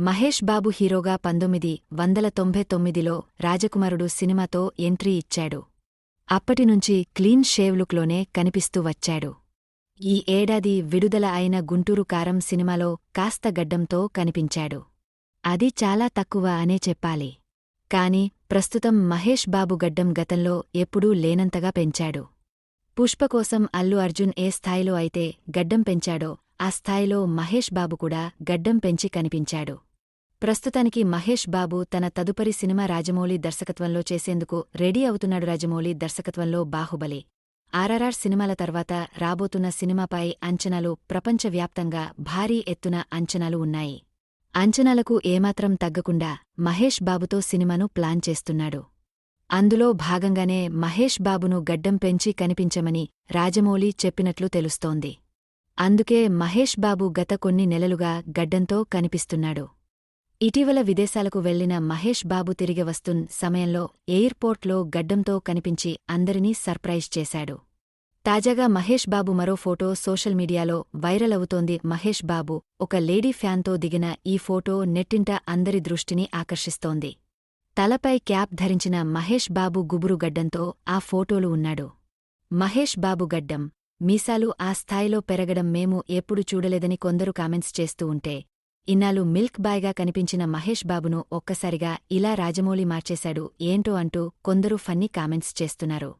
మహేష్ బాబు హీరోగా పంతొమ్మిది వందల తొంభై తొమ్మిదిలో రాజకుమారుడు సినిమాతో ఎంట్రీ ఇచ్చాడు. అప్పటినుంచి క్లీన్ షేవ్ లుక్లోనే కనిపిస్తూ వచ్చాడు. ఈ ఏడాది విడుదల అయిన గుంటూరు కారం సినిమాలో కాస్త గడ్డంతో కనిపించాడు. అది చాలా తక్కువ అనే చెప్పాలి. కాని ప్రస్తుతం మహేష్ బాబు గడ్డం గతంలో ఎప్పుడూ లేనంతగా పెంచాడు. పుష్ప కోసం అల్లు అర్జున్ ఏ స్థాయిలో అయితే గడ్డం పెంచాడో ఆ స్థాయిలో మహేష్ బాబు కూడా గడ్డం పెంచి కనిపించాడు. ప్రస్తుతానికి మహేష్ బాబు తన తదుపరి సినిమా రాజమౌళి దర్శకత్వంలో చేసేందుకు రెడీ అవుతున్నాడు రాజమౌళి దర్శకత్వంలో బాహుబలి. ఆర్ఆర్ఆర్ సినిమాల తర్వాత రాబోతున్న సినిమాపై అంచనాలు ప్రపంచవ్యాప్తంగా భారీ ఎత్తున అంచనాలు ఉన్నాయి. అంచనాలకు ఏమాత్రం తగ్గకుండా మహేష్ బాబుతో సినిమాను ప్లాన్ చేస్తున్నాడు. అందులో భాగంగానే మహేష్ బాబును గడ్డం పెంచి కనిపించమని రాజమౌళి చెప్పినట్లు తెలుస్తోంది. అందుకే మహేష్ బాబు గత కొన్ని నెలలుగా గడ్డంతో కనిపిస్తున్నాడు. ఇటీవల విదేశాలకు వెళ్ళిన మహేష్ బాబు తిరిగి వస్తున్న సమయంలో ఎయిర్పోర్ట్లో గడ్డంతో కనిపించి అందరినీ సర్ప్రైజ్ చేశాడు. తాజాగా మహేష్ బాబు మరో ఫోటో సోషల్ మీడియాలో వైరల్ అవుతోంది. మహేష్ బాబు ఒక లేడీ ఫ్యాన్తో దిగిన ఈ ఫోటో నెట్టింట అందరి దృష్టిని ఆకర్షిస్తోంది. తలపై క్యాప్ ధరించిన మహేష్ బాబు గుబురు గడ్డంతో ఆ ఫోటోలు ఉన్నాడు. మహేష్ బాబు గడ్డం మీసాలు ఆ స్థాయిలో పెరగడం మేము ఎప్పుడు చూడలేదని కొందరు కామెంట్స్ చేస్తూ ఉంటే ఇన్నాళ్ళు మిల్క్ బాయ్గా కనిపించిన మహేష్ బాబును ఒక్కసారిగా ఇలా రాజమౌళి మార్చేశాడు ఏంటో అంటూ కొందరు ఫన్నీ కామెంట్స్ చేస్తున్నారు.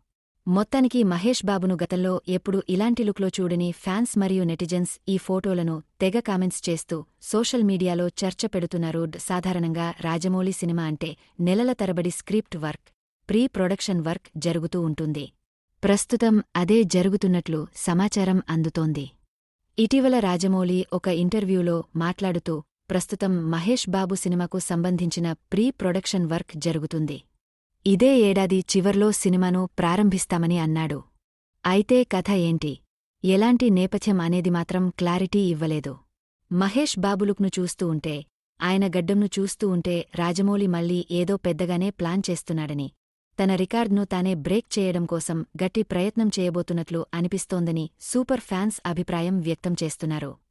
మొత్తానికి మహేష్ బాబును గతంలో ఎప్పుడు ఇలాంటి లుక్లో చూడని ఫ్యాన్స్ మరియు నెటిజన్స్ ఈ ఫోటోలను తెగ కామెంట్స్ చేస్తూ సోషల్ మీడియాలో చర్చ పెడుతున్నారు సాధారణంగా రాజమౌళి సినిమా అంటే నెలల తరబడి script work pre production work జరుగుతూ ఉంటుంది. ప్రస్తుతం అదే జరుగుతున్నట్లు సమాచారం అందుతోంది. ఇటీవల రాజమౌళి ఒక ఇంటర్వ్యూలో మాట్లాడుతూ ప్రస్తుతం మహేష్ బాబు సినిమాకు సంబంధించిన ప్రీ ప్రొడక్షన్ వర్క్ జరుగుతుంది. ఇదే ఏడాది చివర్లో సినిమాను ప్రారంభిస్తామని అన్నాడు. అయితే కథ ఏంటి? ఎలాంటి నేపథ్యం అనేది మాత్రం క్లారిటీ ఇవ్వలేదు. మహేష్ బాబులుక్ను చూస్తూ ఉంటే ఆయన గడ్డంను చూస్తూ ఉంటే రాజమౌళి మళ్ళీ ఏదో పెద్దగానే ప్లాన్ చేస్తున్నాడని తన రికార్డ్ను తానే బ్రేక్ చేయడం కోసం గట్టి ప్రయత్నం చేయబోతున్నట్లు అనిపిస్తోందని సూపర్ ఫ్యాన్స్ అభిప్రాయం వ్యక్తం చేస్తున్నారు.